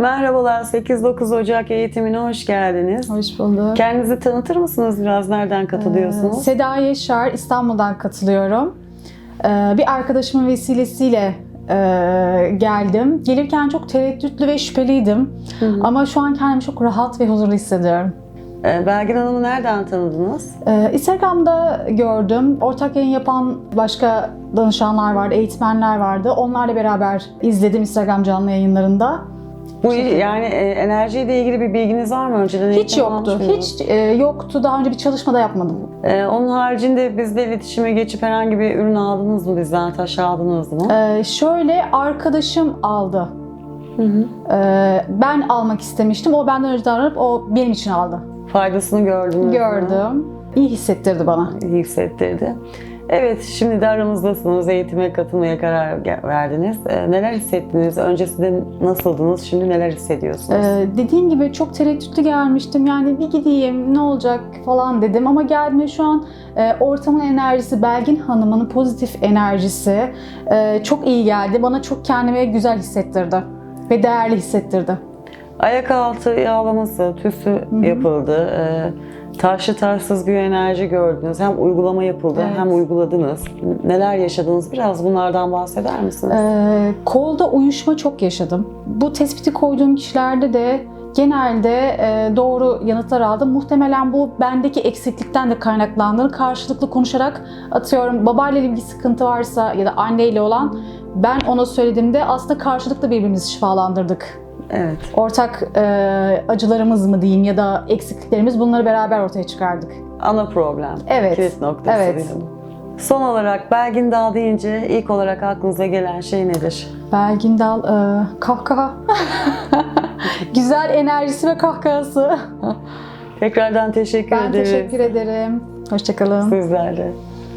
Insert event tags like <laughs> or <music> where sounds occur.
Merhabalar, 8-9 Ocak eğitimine hoş geldiniz. Hoş bulduk. Kendinizi tanıtır mısınız biraz? Nereden katılıyorsunuz? Ee, Seda Yaşar, İstanbul'dan katılıyorum. Ee, Bir arkadaşımın vesilesiyle e, geldim. Gelirken çok tereddütlü ve şüpheliydim. Ama şu an kendimi çok rahat ve huzurlu hissediyorum. Ee, Belgin Hanım'ı nereden tanıdınız? Ee, Instagram'da gördüm. Ortak yayın yapan başka danışanlar vardı, eğitmenler vardı. Onlarla beraber izledim Instagram canlı yayınlarında. Bu yani e, enerjiyle ilgili bir bilginiz var mı önceden? Hiç eğitim yoktu, almış mıydınız? hiç e, yoktu. Daha önce bir çalışmada yapmadım. Ee, onun haricinde bizle iletişime geçip herhangi bir ürün aldınız mı bizden? Taş aldınız mı? Ee, şöyle arkadaşım aldı. Hı hı. Ee, ben almak istemiştim. O benden önce davranıp o benim için aldı. Faydasını gördünüz mü? Gördüm. İyi hissettirdi bana. İyi hissettirdi. Evet, şimdi de aramızdasınız. Eğitime katılmaya karar verdiniz. Ee, neler hissettiniz? Öncesinde nasıldınız? Şimdi neler hissediyorsunuz? Ee, dediğim gibi çok tereddütlü gelmiştim. Yani bir gideyim ne olacak falan dedim. Ama geldiğimde şu an e, ortamın enerjisi, Belgin Hanım'ın pozitif enerjisi e, çok iyi geldi. Bana çok kendimi güzel hissettirdi. Ve değerli hissettirdi. Ayak altı yağlaması, tüsü yapıldı. Ee, taşlı taşsız bir enerji gördünüz. Hem uygulama yapıldı Evet. hem uyguladınız. Neler yaşadınız? Biraz bunlardan bahseder misiniz? Ee, kolda uyuşma çok yaşadım. Bu tespiti koyduğum kişilerde de genelde e, doğru yanıtlar aldım. Muhtemelen bu bendeki eksiklikten de kaynaklandığını karşılıklı konuşarak atıyorum babayla ilgili sıkıntı varsa ya da anneyle olan ben ona söylediğimde aslında karşılıklı birbirimizi şifalandırdık. Evet. Ortak e, acılarımız mı diyeyim ya da eksikliklerimiz bunları beraber ortaya çıkardık. Ana problem. Evet. Kilit noktası Evet. diyelim. Son olarak Belgin Dağ deyince ilk olarak aklınıza gelen şey nedir? Belgin Dal, e, kahkaha. <laughs> Güzel enerjisi ve kahkahası. Tekrardan teşekkür Ben ederim. teşekkür ederim. Hoşçakalın. Sizlerle.